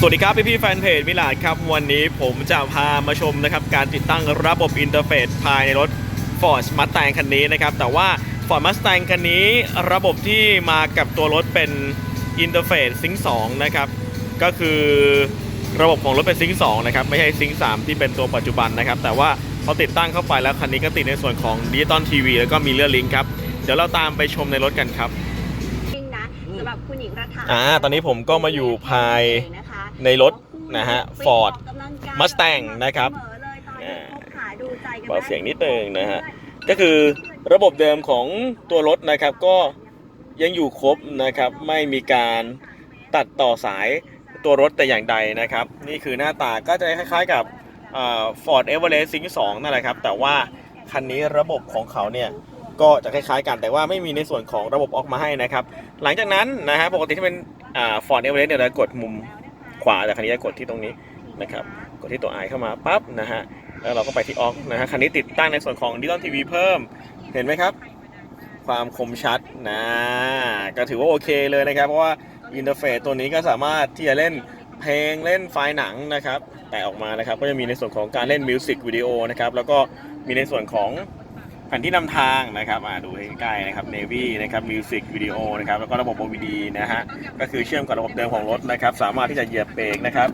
สวัสดีครับพี่พี่ๆแฟนเพจมิลาดครับ วันนี้ผมจะพามาชมนะครับการติดตั้งระบบอินเทอร์เฟซภายในรถ Ford Mustang คันนี้นะครับ แต่ว่า Ford Mustang คันนี้ระบบที่มากับตัวรถเป็นอินเทอร์เฟซซิง2นะครับก็คือระบบของรถเป็นซิง2นะครับไม่ใช่ซิง3ที่เป็นตัวปัจจุบันนะครับ แต่ว่าพอติดตั้งเข้าไปแล้วคันนี้ก็ติดในส่วนของดิจิตอลทีวีแล้วก็มีเลือลิงครับเดี๋ยวเราตามไปชมในรถกันครับจริงนะสำหรับคุณหญิงรัฐาอ่าตอนนี้ผมก็มาอยู่ภายนะคะ ในรถนะฮะ Ford ไปออกกำลังกาย Mustang นะครับเสเตนนะคบหาดูใจกันเบาเสียงนิดนึงนะฮะก็คือระบบเดิมของตัวรถนะครับก็ยังอยู่ครบนะครับ ไม่มีการตัดต่อสายตัวรถแต่อย่างใดนะครับ นี่คือหน้าตาก็จะคล้ายๆกับฟอร์ดเอเวอเรสต์ซิง2นั่นแหละครับ แต่ว่าคันนี้ระบบของเขาเนี่ยก็จะคล้ายๆกันแต่ว่าไม่มีในส่วนของระบบออกมาให้นะครับ หลังจากนั้นนะฮะปกติที่เป็นฟอร์ดเอเวอเรสต์เนี่ยเรากดมุม ขวาแต่คันนี้จะกดที่ตรงนี้นะครับกดที่ตัว i เข้ามาปั๊บนะฮะแล้วเราก็ไปที่ออกนะฮะคันนี้ติดตั้งในส่วนของดิจิตอลทีวีเพิ่มเห็นไหมครับ ความคมชัดนะก็ถือว่าโอเคเลยนะครับ เพราะว่าอินเทอร์เฟซตัวนี้ก็สามารถที่จะเล่นเพลงเล่นไฟล์หนังนะครับ แต่ออกมานะครับก็จะมีในส่วนของการเล่นมิวสิกวิดีโอนะครับแล้วก็มีในส่วนของ แผนที่นำทางนะครับอ่าดูใกล้ๆนะครับ Navy นะครับมิวสิกวิดีโอนะครับแล้วก็ระบบ OBD นะฮะก็คือเชื่อมกับระบบเดิมของรถนะครับ สามารถที่จะเหยียบเบรกนะครับ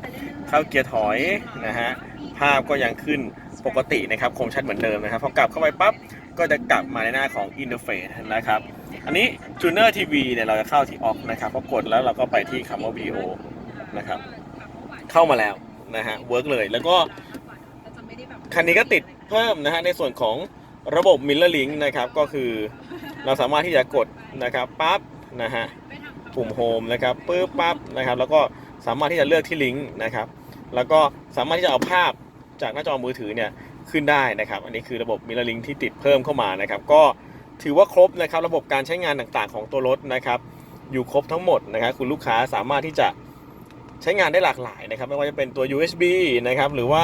เข้าเกียร์ถอยนะฮะภาพก็ยังขึ้นปกตินะครับคมชัดเหมือนเดิมนะครับพอกลับเข้าไปปั๊บก็จะกลับมาในหน้าของ Interface นะครับ อันนี้ Tuner TV เนี่ยเราจะเข้าที่ออกนะครับพอกดแล้วเราก็ไปที่คำว่า Video นะครับ เข้ามาแล้วนะฮะเวิร์กเลยแล้วก็คันนี้ก็ติดเพิ่มนะฮะในส่วนของ ระบบ Mirror Link นะครับก็คือเราสามารถที่จะกดนะครับปั๊บนะฮะปุ่มโฮมนะครับปึ๊บปั๊บนะครับ แล้วก็สามารถที่จะเลือกที่ลิงก์นะครับ แล้วก็สามารถที่จะเอาภาพจากหน้าจอมือถือเนี่ยขึ้นได้นะครับ อันนี้คือระบบ Mirror Link ที่ติดเพิ่มเข้ามานะครับ ก็ถือว่าครบนะครับ ระบบการใช้งานต่างๆ ของตัวรถนะครับ อยู่ครบทั้งหมดนะครับ คุณลูกค้าสามารถที่จะใช้งานได้หลากหลายนะครับ ไม่ว่าจะเป็นตัว USB นะครับ หรือว่า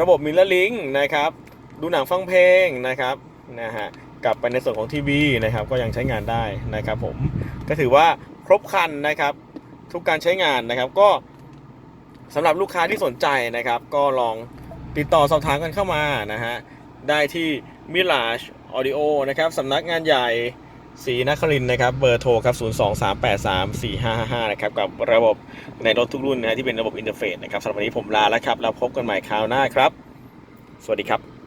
ระบบ Mirror Link นะครับ ดูหนังฟังเพลงนะครับนะฮะกลับไปในส่วนของทีวีนะครับ ก็ยังใช้งานได้นะครับ ผมก็ถือว่าครบครันนะครับ ทุกการใช้งานนะครับก็สำหรับลูกค้าที่สนใจนะครับ ก็ลองติดต่อสอบถามกันเข้ามานะฮะได้ที่ Mirage Audio นะครับสำนักงานใหญ่ศรีนครินนะครับเบอร์โทรครับ 023834555 นะครับ กับระบบในรถทุกรุ่นนะฮะที่เป็นระบบอินเทอร์เฟซนะครับสำหรับวันนี้ผมลาแล้วครับแล้วพบกันใหม่คราวหน้าครับ สวัสดีครับ